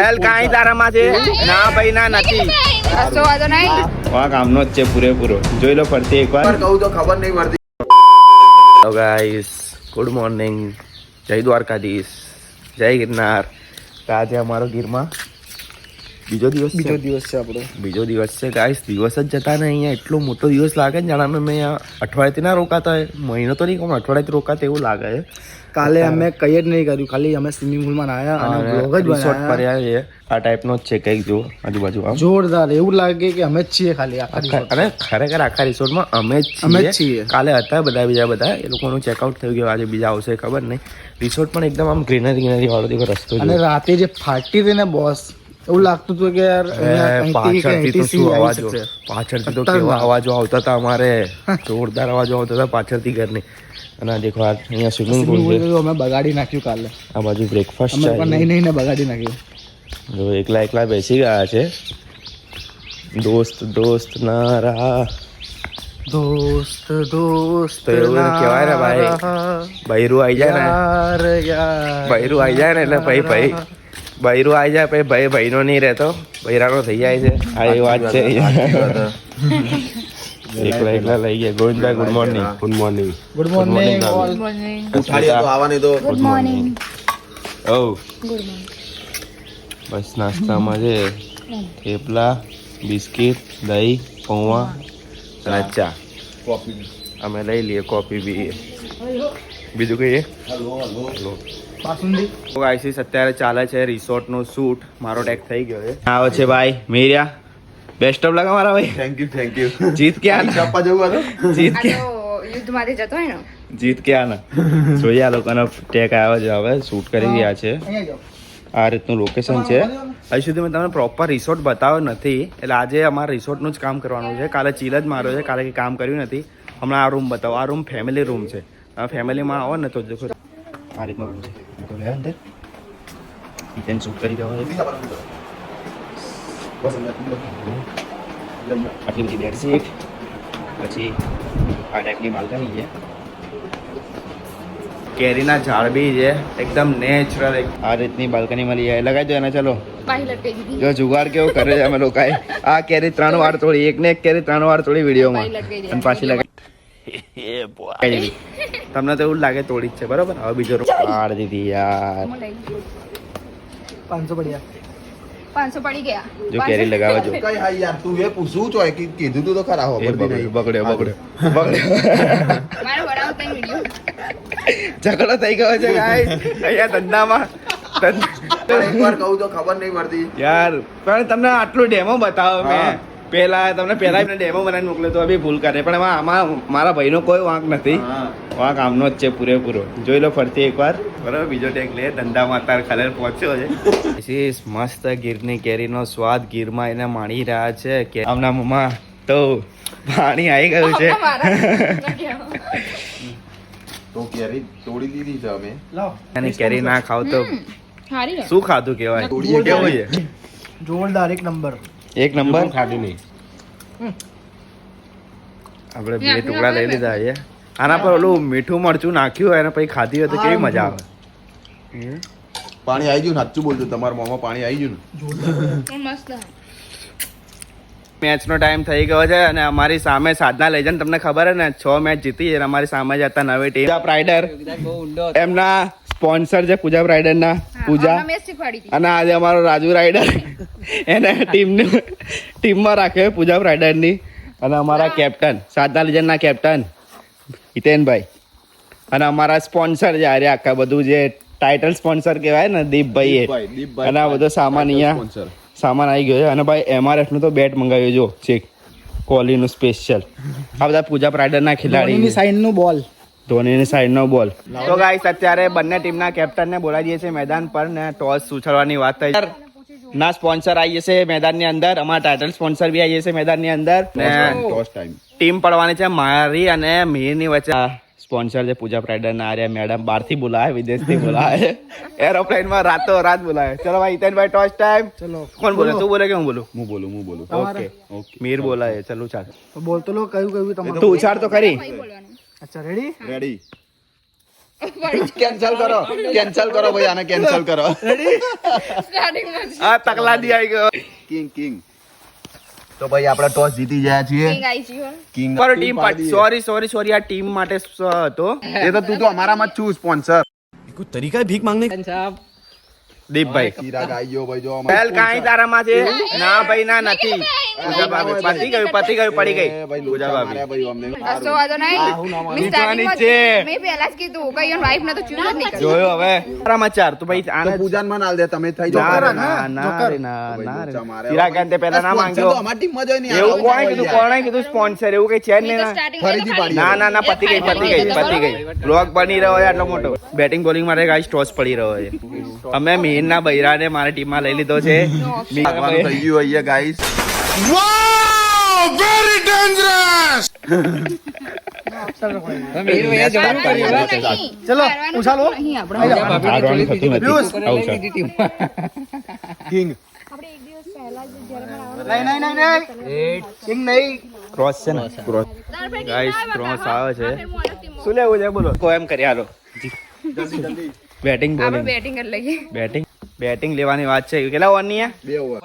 હેલ કાઈ તારામાં છે? ના ભાઈ ના નથી. કશો વાંધો નહીં. વાહ કામનો જ છે પૂરેપૂરો. જોઈ લો ફરતી એકવાર. કહું તો ખબર નહીં પડતી. હેલો ગાઈસ ગુડ મોર્નિંગ જય દ્વારકાધીશ. જય ગિરનાર. તો આજે અમારો ગીરમાં બીજો દિવસ બીજો દિવસ છે આપણો. બીજો દિવસ છે. ગાઈસ દિવસ જ જતા ને અહીંયા એટલો મોટો દિવસ લાગે ને જાણે અમે અહીંયા અઠવાડિયાથી ના રોકાતા હોય. મહિનો તો નહીં કહું અઠવાડિયાથી રોકાતા એવું લાગે છે. કાલે અમે કઈ જ નહીં કર્યું. ખાલી અમે સ્વિમિંગ પુલમાં નાયા અને બ્લોગ જ બનાવ્યા આવ્યા છે આ ટાઈપનો જ છે કંઈક જો આજુબાજુ આમ. જોરદાર. એવું લાગે કે અમે જ છીએ ખાલી આખા અને ખરેખર આખા રિસોર્ટમાં અમે જ અમે જ છીએ. કાલે હતા બધા બીજા બધા. એ લોકોનું ચેકઆઉટ થઈ ગયું. આજે બીજા આવશે ખબર નહીં. રિસોર્ટ પણ એકદમ આમ ગ્રીનરી ગ્રીનરી વાળો દેખો રસ્તો અને. રાતે જે ફાટી હતી ને બોસ એવું લાગતું હતું કે યાર પાછળથી તો શું અવાજો. પાછળથી તો કેવા અવાજો આવતા હતા અમારે? જોરદાર અવાજો આવતા હતા પાછળથી ઘરની. અને દેખો આ અહીંયા સ્વિમિંગ પૂલ છે. તો અમે બગાડી નાખ્યું કાલે. આ બાજુ બ્રેકફાસ્ટ અમે પણ નહીં છે નહીં ને બગાડી નાખ્યું. જો એકલા એકલા બેસી ગયા છે. દોસ્ત દોસ્ત નારા. દોસ્ત દોસ્ત કેવાય એવું કહેવાય ને ભાઈ. બૈરું આવી જાય ને. બૈરું આવી જાય ને એટલે ભાઈ ભાઈ બૈરું આવી જાય ભાઈ ભાઈ ભાઈનો નહીં રહેતો. બૈરાનો થઈ જાય છે. આ એ વાત છે. એકલા એકલા લઈ ગયા. Govindbhai good morning. Good morning. Good morning all morning ઉઠાડીએ તો આવવાની તો. ગુડ મોર્નિંગ ઓ. ગુડ મોર્નિંગ બસ નાસ્તામાં છે થેપલા બિસ્કિટ દહીં પૌવા. અને ચા. અમે લઈ લઈએ કોફી બી. બીજું કહીએ આઈસીસ અત્યારે ચાલે છે રિસોર્ટનો શૂટ મારો ટેક થઈ ગયો છે. આવે છે ભાઈ મીરિયા બેસ્ટ ઓફ લગા મારા ભાઈ. થેન્ક યુ થેન્ક યુ જીત કે આના? ચપ્પા જવું હતું? જીત કે યુદ્ધમાંથી જતો હોય ને? જીત કે આના? જોઈએ આ લોકોનો ટેક આવ્યો છે હવે શૂટ કરી રહ્યા છે. આ રીતનું લોકેશન છે. હજી સુધી મેં તમને પ્રોપર રિસોર્ટ બતાવ્યો નથી. એટલે આજે અમારે રિસોર્ટનું જ કામ કરવાનું છે. કાલે ચીલ જ માર્યો છે. કાલે કંઈ કામ કર્યું નથી. હમણાં આ રૂમ બતાવો. આ રૂમ ફેમિલી રૂમ છે. તમે ફેમિલીમાં આવો ને તો દેખો આ રીતનો રૂમ છે. અંદર કિચન શૂટ કરી રહ્યો આટલી બધી બેડશીટ પછી આ ટાઈપની બાલ્કની છે કેરીના ઝાડ બી છે એકદમ નેચરલ આ રીતની બાલ્કની મળી જાય. લગાવી દો એને ચલો. જો જુગાડ કેવું કરે છે અમે લોકો આ કેરી ત્રણ વાર તોડી એક ને એક કેરી ત્રણ વાર તોડી વિડીયોમાં. અને પાછી લગાવી તમને તો એવું લાગે તોડી જ છે બરોબર? હવે બીજો રૂમ દીધી યાર. પાંચસો પડ્યા પાંચસો પડી ગયા. જો કેરી લગાવવા જો કઈ હા યાર તું એ પૂછવું છો કે કીધું તું તો ખરા હો બગડ્યો બગડ્યો બગડ્યો બગડ્યો. મારો બનાવો કઈ વીડિયો ઝઘડો થઈ ગયો છે. અહીંયા ધંધામાં. ધંધા- એકવાર કહું તો ખબર નહીં પડતી. યાર પણ તમને આટલું ડેમો બતાવો મેં. પેલા તમને પેલા ડેમો બનાવીને મોકલ્યો તો બી ભૂલ કરે. પણ એમાં આમાં મારા ભાઈનો કોઈ વાંક નથી. વાંક આમનો જ છે પૂરેપૂરો. જોઈ લો ફરતી એકવાર. બરાબર બીજો ટેક લે. ધંધામાં તાર ખલેલ પહોંચ્યો છે. મસ્ત ગીરની કેરીનો સ્વાદ. ગીરમાં એને માણી રહ્યા છે. કે આમના મોંમાં તો પાણી આવી ગયું છે. તો કેરી તોડી દીધી છે અમે. લાવ. અને કેરી ના ખાવ તો શું ખાધું કેવાય. જોરદાર એક નંબર. એક નંબર? ખાધી નહીં? આપણે બે ટુકડા લઈ લીધા છે. આના પર ઓલું મીઠું મરચું નાખ્યું હોય અને પછી ખાધી હોય તો કેવી મજા આવે? પાણી આવી ગયું ને સાચું બોલજો તમારા મોમાં પાણી આવી ગયું ને. મસ્ત મેચનો ટાઈમ થઈ ગયો છે અને અમારી સામે સાધના લેજન્ડ તમને ખબર છે ને છ મેચ જીતી છે અને અમારી સામે જ હતા નવી ટીમ પૂજા રાઇડર એમના સ્પોન્સર છે પૂજા રાઇડર ના પૂજા. અને આજે અમારો રાજુ રાઇડર એને ટીમ ટીમમાં રાખ્યો પૂજા રાઇડરની અને અમારા કેપ્ટન સાધના લેજન્ડના કેપ્ટન હિતેનભાઈ. અને અમારા સ્પોન્સર છે અરે આખા બધું જે ટાઇટલ સ્પોન્સર કહેવાય ને દીપભાઈ. અને આ બધો સામાન અહીંયા. સામાન આવી ગયો છે. અને ભાઈ એમઆરએફનું તો બેટ મંગાવ્યું જો ચેક કોહલીનું સ્પેશિયલ આ બધા પૂજા પ્રાઇડરના ના ખેલાડી સાઈડનું બોલ ધોનીની સાઈડનો બોલ તો ગાઈસ અત્યારે બંને ટીમના કેપ્ટનને બોલાવી દઈએ છીએ મેદાન પર ને ટોસ ઉછળવાની વાત થઈ. ના સ્પોન્સર આવી જશે મેદાનની અંદર. અમારા ટાઇટલ સ્પોન્સર બી આવી જશે મેદાનની અંદર. ને ટીમ પડવાની છે મારી અને મીરની વચ્ચે. સ્પોન્સર છે પૂજા પ્રાઇડરના આર્યા મેડમ બહારથી બોલાવે વિદેશથી બોલાવે. એરોપ્લેનમાં રાતો રાત બોલાવે. ચલો ભાઈ હિતેનભાઈ ટોસ ટાઈમ. ચલો. કોણ બોલે? તું બોલે કે હું બોલું? હું બોલું હું બોલું. ઓકે મીર બોલાવે ચલો ચાલ. તો બોલતો લો કયું કયું તમારું? તું ઉછાળ તો ખરી. અચ્છા રેડી રેડી કેન્સલ કરો કેન્સલ કરો ભાઈ આને કેન્સલ કરો. સ્ટાર્ટિંગમાં જ. આ તકલાદી આવી ગયો. King king. તો ભાઈ આપણે ટોસ જીતી ગયા છીએ. કિંગ પર ટીમ સોરી સોરી સોરી આ ટીમ માટે સ- હતો. એ તો તું તો અમારામાં છું સ્પોન્સર દીપભાઈ ચિરાગ આવી ગયો ભાઈ જો પહેલ કાંઈ તારામાં છે ના ભાઈ ના નથી. પૂજા ભાભી. પતી ગયું પતી ગયું પડી ગઈ. પૂજા ભાભી. માર્યા ભાઈ અમને. કશો વાંધો નહીં. મેં starting માં જ- છે. મેં પહેલા જ કીધું. કઈ એનો wife ને તો choose જ નહીં જોયો હવે. તારામાં ચાર તો ભાઈ તો આને પૂજાનમાં ના લે તમે થઈ ના ના ના રે, ના ના રે. ચિરાગ તે પહેલા ના માંગ્યો. અમારી ટીમમાં જ હોય એવું કોણે કીધું કોણે કીધું સ્પોન્સર? એવું કઈ છે જ નહીં ના. ફરીથી ના ના ના પતી ગઈ પતી ગઈ પતી ગઈ. બ્લોગ બની રહ્યો છે આટલો મોટો. બેટિંગ બોલિંગ માટે ગાઈસ ટોસ પડી રહ્યો છે. અમે મેઇન ના બૈરાને મારી ટીમમાં લઈ લીધો છે. ભાગવાનું થઈ ગયું અહીંયા ગાઈસ હારવાનું નહીં. ચલો, ઉછાલો. કિંગ નહીં નહીં નહીં નહીં કિંગ નહીં ક્રોસ છે ને? ક્રોસ ગાઈસ ક્રોસ આવે છે. શું લેવું છે? બોલો. કો એમ કરી હાલો. બેટિંગ બોલિંગ બેટિંગ કરી લઈએ. બેટિંગ બેટિંગ લેવાની વાત છે. કેટલા ઓવરની છે બે ઓવર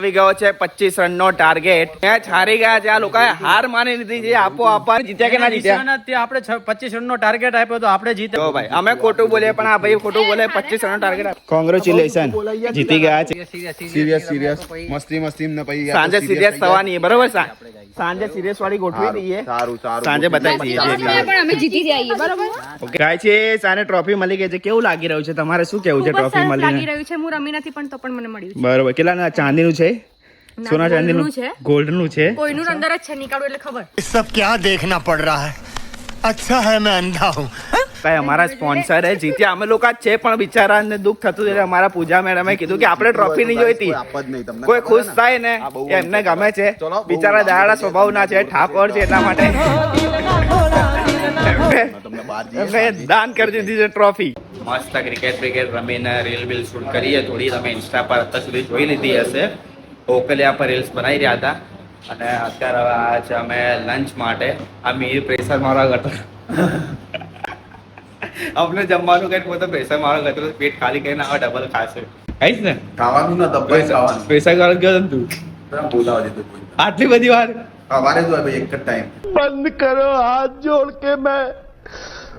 આવી ગયો છે પચીસ રન નો ટાર્ગેટ મેચ હારી ગયા છે. આ લોકોએ હાર માની લીધી છે. આપો આપવા જીત્યા કે ના જીત્યા? આપણે પચીસ રન નો ટાર્ગેટ આપ્યો તો આપણે જીતે ભાઈ અમે ખોટું બોલીએ પણ આ ભાઈ ખોટું બોલે પચીસ રન ટાર્ગેટ કોંગ્રેચ્યુલેશન જીતી ગયા છે. સિરિયસ સિરિયસ મસ્તી મસ્તી ને પછી સાંજે સિરિયસ થવાની બરોબર સાંજે સિરિયસ વાળી ગોઠવી દઈએ. સારું સારું સાંજે બતાવી દઈએ. પણ અમે જીતી જઈએ બરોબર? ઓકે. ગાય છે સાને ટ્રોફી મળી ગઈ છે. કેવું લાગી રહ્યું છે? તમારે શું કેવું છે ટ્રોફી મળી લાગી રહ્યું છે. હું રમી નથી પણ તો પણ મને મળ્યું બરોબર. કેટલા ચાંદી નું છે સોના ચાંદી નું છે. ગોલ્ડનું છે? કોઈનું અંદર જ છે નીકળો એટલે ખબર. સબ ક્યાં દેખના પડ રહા હે? અચ્છા હે મેં અંધા હું. ભાઈ અમારા સ્પોન્સર હે જીત્યા. અમે લોકો જ છે પણ બિચારાને દુઃખ થતું એટલે અમારા પૂજા મેડમે કીધું કે આપણે ટ્રોફી નહીં જોઈતી કોઈ આપવા જ નહીં તમને કોઈ ખબર ખુશ થાય ને કે એમને ગમે છે. બિચારા દાડા સ્વભાવના છે ઠાકોર છે એટલા માટે. દાન કરી દીધી છે ટ્રોફી મસ્ત ક્રિકેટ બ્રિકેટ રમીને રીલ બિલ શૂટ કરીએ. થોડી તમે ઇન્સ્ટા પર અત્યાર સુધી જોઈ લીધી હશે. ઓકલિયા પર રીલ્સ બનાવી રહ્યા હતા. અને અત્યારે હવે આ અમે લંચ માટે આ મીર પ્રેશર મારવા કરતો અમને જમવાનું કઈ પોતે પ્રેશર મારવા કરતો પેટ ખાલી કરીને હવે ડબલ ખાશે ખાઈશ ને ખાવાનું ના દબાઈ ખાવાનું પ્રેશર કરવા ગયો ને તું તમે બોલાવા દેતો કોઈ આટલી બધી વાર સવારે જ હોય ભાઈ એક જ ટાઈમ बंद करो हाथ जोड़ के मैं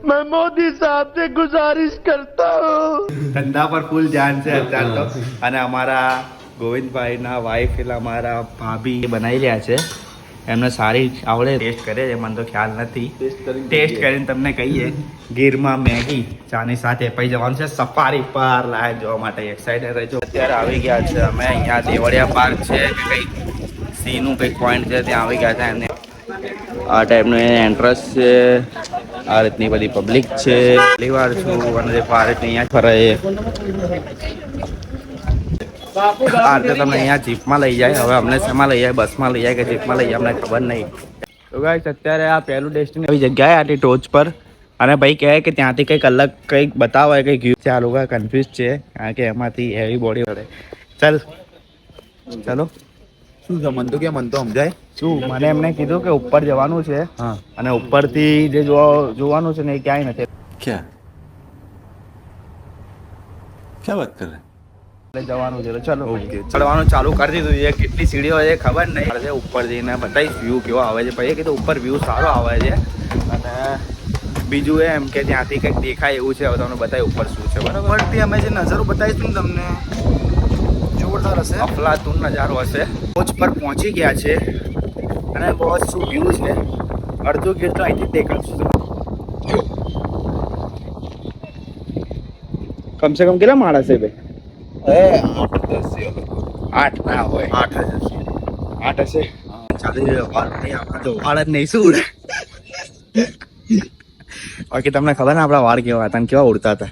मैं मोदी साहब से गुजारिश करता हूँ ધંધા પર ફૂલ ધ્યાન છે અત્યારે તો અને અમારા ગોવિંદભાઈના વાઈફ એટલે અમારા ભાભી બનાવી રહ્યા છે એમને સારી આવડે. ટેસ્ટ કરે છે મને તો ખ્યાલ નથી. ટેસ્ટ કરીને તમને કહીએ. ગીરમાં મેગી ચાની સાથે પછી જવાનું છે. સફારી પર લાય જોવા માટે એક્સાઇટેડ રહેજો. અત્યારે આવી ગયા છે અમે અહીંયા દેવળિયા પાર્ક છે કે કંઈક સીનું કંઈક પોઈન્ટ છે ત્યાં આવી ગયા છે એમને. આ ટાઈપનું એન્ટ્રન્સ છે. આ રીતની બધી પબ્લિક છે. પહેલી વાર છું અને જે પાર્ક અહીંયા ફરે આ રીતે તમને અહીંયા જીપમાં લઈ જાય. હવે અમને શેમાં લઈ જાય? બસમાં લઈ જાય કે જીપમાં લઈ જાય? અમને ખબર નહીં. તો ગાઈસ અત્યારે આ પહેલું ડેસ્ટિનેશન એવી જગ્યાએ આટલી ટોચ પર. અને ભાઈ કહે કે ત્યાંથી કંઈક અલગ કંઈક બતાવે કંઈક ગયું છે આ લોકો કન્ફ્યુઝ છે કારણ કે એમાંથી હેવી બોડી વળે ચાલ. ચાલો. શું મન તો કે મન તો સમજાય. શું? મને એમને કીધું કે ઉપર જવાનું છે. અને ઉપરથી જે જોવાનું છે ને એ ક્યાંય નથી. ક્યાં? ક્યાં વાત કરે? આપણે જવાનું છે. ચાલો. ઓકે ચડવાનું ચાલુ કરી દીધું છે. કેટલી સીડીઓ છે ખબર નહીં. પડશે ઉપર જઈને બતાવીશ વ્યૂ કેવો આવે છે. ભાઈ કીધું ઉપર વ્યૂ સારો આવે છે. અને બીજું એમ કે ત્યાંથી કંઈક દેખાય એવું છે. હવે તમને બતાવી ઉપર શું છે. બરાબર? અમે જે નજારો બતાવીશું તમને જોરદાર હશે. અફલાતુન નજારો હશે. ટોચ પર પહોંચી ગયા છે. અને બહુ શું વ્યૂ છે? અડધું ગીર તો અહીંથી દેખાડશું. કમસે કમ કેટલા માણસ છે ભાઈ? આઠ ના હોય. આઠ હજાર આઠ હશે? ચાલી વાળ નહીં આપણા તો વાળ જ નહીં. શું? બાકી તમને ખબર ને આપણા વાળ કેવા હતા કેવા ઉડતા હતા?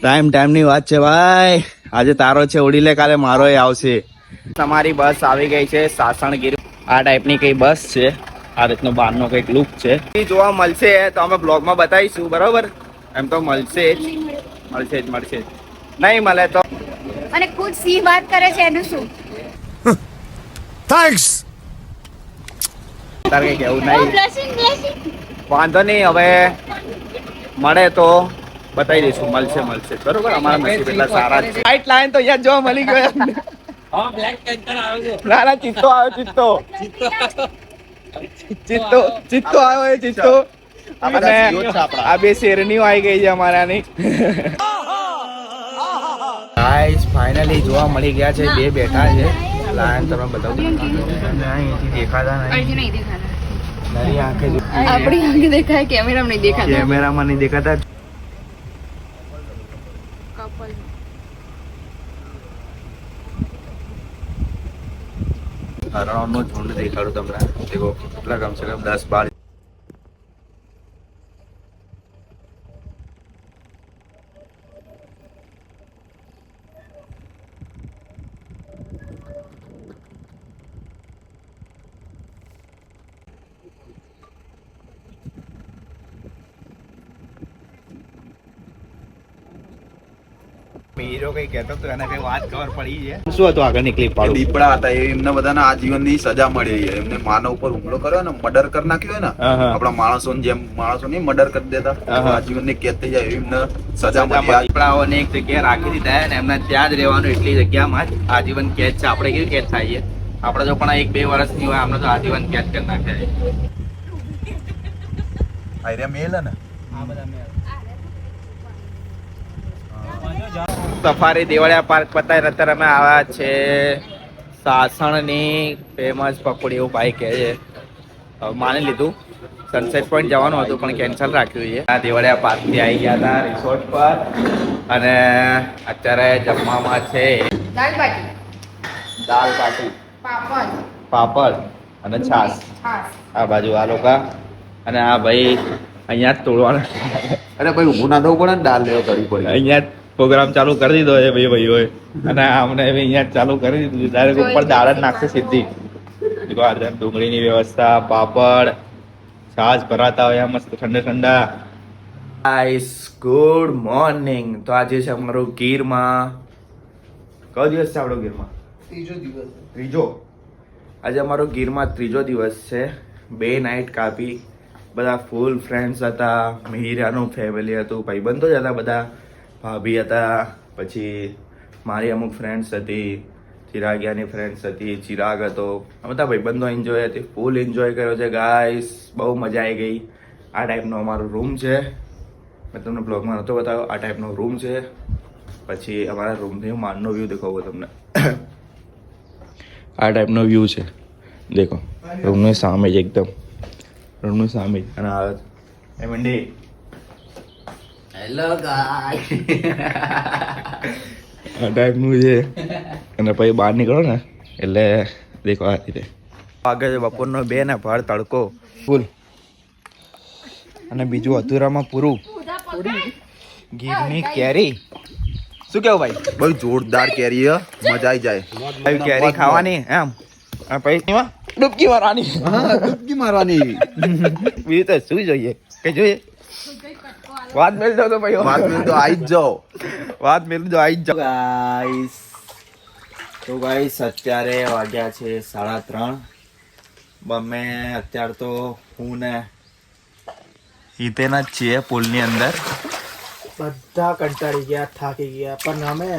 ટાઈમ ટાઈમની વાત છે ભાઈ. આજે તારો છે ઉડી લે કાલે મારો આવશે. તમારી બસ આવી ગઈ છે સાસણગીર. આ ટાઈપની કઈ બસ છે. આ રીતનો બહારનો કંઈક લુક છે. એ જોવા મળશે તો અમે બ્લોગમાં બતાવીશું બરોબર? એમ તો મળશે જ. મળશે જ મળશે જ. નહીં મળે તો અને ખુદ સિંહ વાત કરે છે એનું શું? થેન્ક્સ તારે કેવું નહીં. Oh, વાંધો નહીં હવે મળે તો બતાવી દઈશું. મળશે મળશે. બરોબર? અમારા નસીબ એટલા સારા છે. ફાઇટ લાઈન તો અહીંયા જોવા મળી ગયો ચિત્તો આવ્યો ચિત્તો. ચિત્તો આ બે શેરનીઓ આવી ગઈ છે અમારાની. ફાઇનલી જોવા મળી ગયા છે બે બેઠા છે. લાયન તમે બતાવું. દેખાતા નહીં દેખાતા નરી આંખે આપણી આંખે દેખાય કેમેરામાં નહીં દેખાતા. કેમેરામાં નહીં દેખાતા. હરણનો ઝુંડ દેખાડું તમને. દેખો કેટલા કમસે કમ દસ બાર મીરો કઈ કહેતો તો એને કઈ વાત ખબર પડી છે. શું હતું આગળની ક્લિપ એ દીપડા હતા એ એમને બધાને આજીવનની સજા મળી છે. એમને માનવ ઉપર હુમલો કર્યો ને મર્ડર કરી નાખ્યો ને હા, હા. આપણા માણસો જેમ માણસો ની મર્ડર કરી દેતા. હા, હા. આજીવનની કેદ થઈ જાય એમને સજા મળી દીપડાઓને એક જગ્યાએ રાખી દીધા ને એમને ત્યાં જ રહેવાનું એટલી જગ્યામાં જ આજીવન કેદ છે. આપણે કેવી કેદ થાય છે? આપણે જો પણ એક બે વર્ષની હોય તો આજીવન કેદ કરી નાખ્યા છે. આયરે મેલ હે ને? સફારી દેવાળિયા પાર્ક પતાવી અત્યારે અમે આવ્યા છે સાસણની ફેમસ પકોડી એવું ભાઈ કહે છે. માની લીધું. સનસેટ પોઈન્ટ જવાનું હતું પણ કેન્સલ રાખ્યું છે. આ દેવાળિયા પાર્કથી આવી ગયા હતા રિસોર્ટ પર. અને અત્યારે જમવામાં છે દાલ બાટી. દાલ બાટી. પાપડ. પાપડ અને છાશ. છાશ. આ બાજુ આ લોકો. અને આ ભાઈ અહીંયા જ તોડવાના. અરે ભાઈ ઊભું ના થવું પડે ને દાલ લેવો કરવી પડે. અહીંયા પ્રોગ્રામ ચાલુ કરી દીધો છે ભાઈ ભાઈઓએ. અને અમને અહીંયા ચાલુ કરી દીધું ડાયરેક્ટ ઉપર દાળ જ નાખશે સીધી. ડુંગળીની વ્યવસ્થા પાપડ છાશ ભરાતા હોય મસ્ત ઠંડા ઠંડા. ગાઈસ ગુડ મોર્નિંગ તો આજે છે અમારું ગીરમાં. કયો દિવસ છે આપણો ગીરમાં? ત્રીજો આજે અમારો ગીરમાં ત્રીજો દિવસ છે. બે નાઇટ કાપી. બધા ફૂલ ફ્રેન્ડ્સ હતા. મિહિરાનું ફેમિલી હતું. ભાઈબંધો જ હતા બધા. ભાભી હતા, પછી મારી અમુક ફ્રેન્ડ્સ હતી, ચિરાગિયાની ફ્રેન્ડ્સ હતી, ચિરાગ હતો. આ બધા ભાઈબંધો એન્જોય હતી ફૂલ એન્જોય કર્યો છે ગાઈસ બહુ મજા આવી ગઈ. આ ટાઈપનો અમારો રૂમ છે. મેં તમને બ્લોગમાં નહોતો બતાવ્યો, આ ટાઈપનો રૂમ છે. પછી અમારા રૂમથી હું માનનો વ્યૂ દેખાવું તમને. આ ટાઈપનો વ્યૂ છે. દેખો રૂમની સામે જ એકદમ રૂમની સામે જ. અને આ એમ મંડી હેલો આ ટાઈપનું છે. અને પછી બહાર નીકળો ને એટલે દેખો આ રીતે. આગળ છે બપોરનો બે ને ભાર તડકો. ફૂલ. અને બીજું અધૂરામાં પૂરું. ગીરની કેરી. શું કેવું ભાઈ? બહુ જોરદાર કેરી હે મજા આવી જાય. ભાઈ કેરી ખાવાની એમ. પછી ડૂબકી મારવાની. હા ડૂબકી મારવાની. બીજું તો શું જોઈએ? કઈ જોઈએ? વાત મેળ દો તો ભાઈ. વાત મેલ તો આવી જ જાઓ. વાત મેલ દો આવી જ ગાઈસ તો ગાઈસ અત્યારે વાગ્યા છે સાડા ત્રણ. અમે અત્યારે તો હું ને હિતેન જ છીએ પુલની અંદર. બધા કંટાળી ગયા થાકી ગયા પણ અમે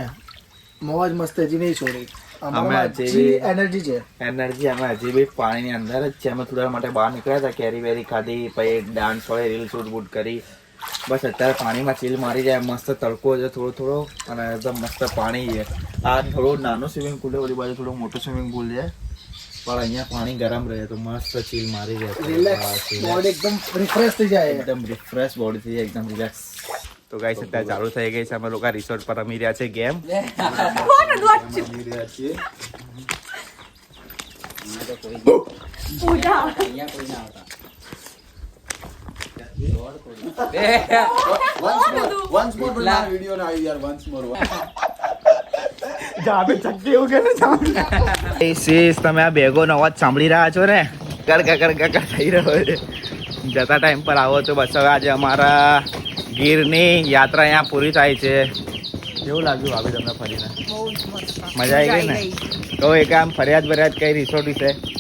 મોજ મસ્તી નહીં છોડી. અમે હજી એનર્જી છે. એનર્જી અમે હજી બી પાણીની અંદર જ છે અમે થોડા માટે બહાર નીકળ્યા હતા કેરી વેરી ખાધી પછી ડાન્સ હોય રીલ શૂટ બૂટ કરી. બસ અત્યારે પાણીમાં ચીલ મારી જાય મસ્ત તડકો છે થોડો થોડો અને એકદમ મસ્ત પાણી છે. આ થોડું નાનું સ્વિમિંગ પુલ છે ઓલી બાજુ થોડું મોટું સ્વિમિંગ પુલ છે. પણ અહીંયા પાણી ગરમ રહે તો મસ્ત ચીલ મારી જાય. બોડી એકદમ રિફ્રેશ થઈ જાય. એકદમ રિફ્રેશ બોડી થઈ જાય એકદમ રિલેક્સ તો ગાઈસ અત્યારે ચાલુ થઈ ગઈ છે. અમે લોકો રિસોર્ટ પર રમી રહ્યા છે ગેમ. રમી રહ્યા છીએ અહીંયા કોઈ ના સીસ તમે આ બેગોનો અવાજ સાંભળી રહ્યા છો ને? ગરગા ગર થઈ રહ્યો છે. જતા ટાઈમ પર આવો તો બસ હવે આજે અમારા ગીરની યાત્રા અહીંયા પૂરી થાય છે. કેવું લાગ્યું ભાભી તમને ફરીને? મજા આવી ગઈ ને? તો એક આમ ફરિયાદ ફરિયાદ કઈ રિસોર્ટ વિશે?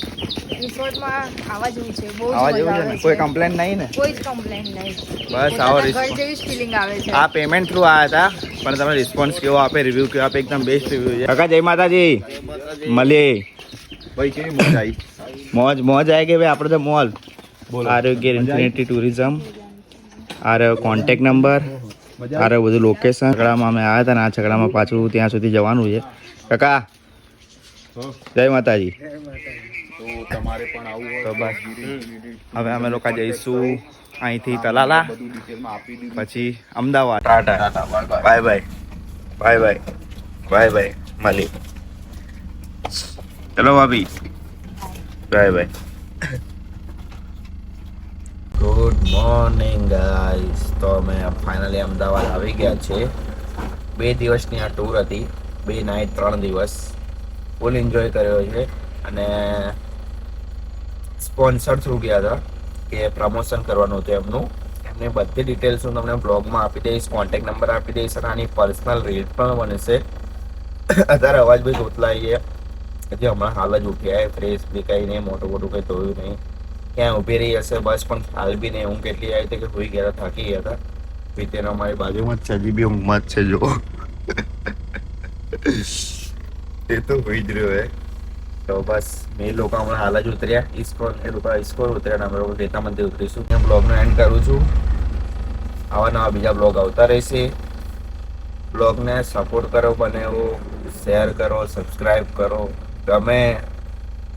રિસોર્ટમાં આવા જેવું છે. બહુ આવા જેવું છે ને? કોઈ કમ્પ્લેન નહીં ને? કોઈ જ કમ્પ્લેન નહીં. બસ આવો ઘર રિસ્પોન્સ જેવી જ ફિલિંગ આવે છે. આ પેમેન્ટ થ્રુ આવ્યા હતા પણ તમે રિસ્પોન્સ કેવો આપે રિવ્યુ કેવો આપે એકદમ બેસ્ટ રિવ્યુ છે. કાકા જય માતાજી. મળીએ. ભાઈ કેવી મજા આવી? મોજ મોજ આવી કે ભાઈ આપણે તો મોલ. આરોગ્ય ઇન્ફિનિટી ટુરિઝમ આ કોન્ટેક નંબર આ બધું લોકેશન છકડામાં અમે આવ્યા હતા ને આ છકડામાં પાછું ત્યાં સુધી જવાનું છે. કાકા જય માતાજી. તો તમારે પણ આવું હોય તો બસ. હવે અમે લોકો જઈશું અહીંથી તલાલા બધું ડિટેલમાં આપી દીધું. પછી Ahmedabad. Tata bye bye. Bye bye. Bye bye. મળી. ચલો ભાભી. Bye bye. Good morning guys તો અમે ફાઇનલી અમદાવાદ આવી ગયા છે. બે દિવસની આ ટૂર હતી. બે નાઇટ ત્રણ દિવસ. ફૂલ એન્જોય કર્યો છે. અને સ્પોન્સર થ્રુ ગયા હતા કે પ્રમોશન કરવાનું હતું એમનું. એમની બધી ડિટેલ્સ હું તમને બ્લોગમાં આપી દઈશ કોન્ટેક નંબર આપી દઈશ અને આની પર્સનલ રેટ પણ બનશે અત્યારે ગોતલાઈ ગયા હજી હમણાં હાલ જ ઉઠ્યા ફ્રેશ બી કંઈ નહીં, મોટું મોટું કંઈ ધોયું નહીં. ક્યાં ઊભી રહી હશે બસ, પણ ખ્યાલ બી નહીં, ઊંઘ કેટલી આવી હતી કે હોઈ ગયા થાકી ગયા હતા. પીતેનો અમારી બાજુમાં જ હજી બી ઊંઘમાં જ છે, જો. એ તો હોઈ જ રહ્યો હે. તો બસ મેં લોકો હમણાં હાલ જ ઉતર્યા. ઇસ્કોન એ લોકો ઇસ્કોન ઉતર્યા અમે લોકો રેતા મંદિર ઉતરીશું. હું બ્લોગનો એન્ડ કરું છું. આવા નવા બીજા બ્લોગ આવતા રહેશે. બ્લોગને સપોર્ટ કરો, બને એવો શેર કરો સબસ્ક્રાઈબ કરો. ગમે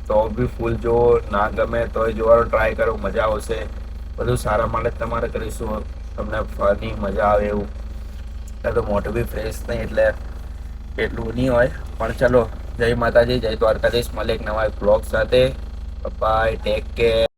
તો બી ફૂલ જોવો ના ગમે તોય જોવાનો ટ્રાય કરો. મજા આવશે. બધું સારા માટે તમારે કરીશું. તમને ફની મજા આવે એવું. તો મોઢું બી ફ્રેશ નહીં એટલે એટલું નહીં હોય. પણ ચલો જય માતાજી જય દ્વારકાધીશ. મળે એક નવા બ્લોગ સાથે. Bye take care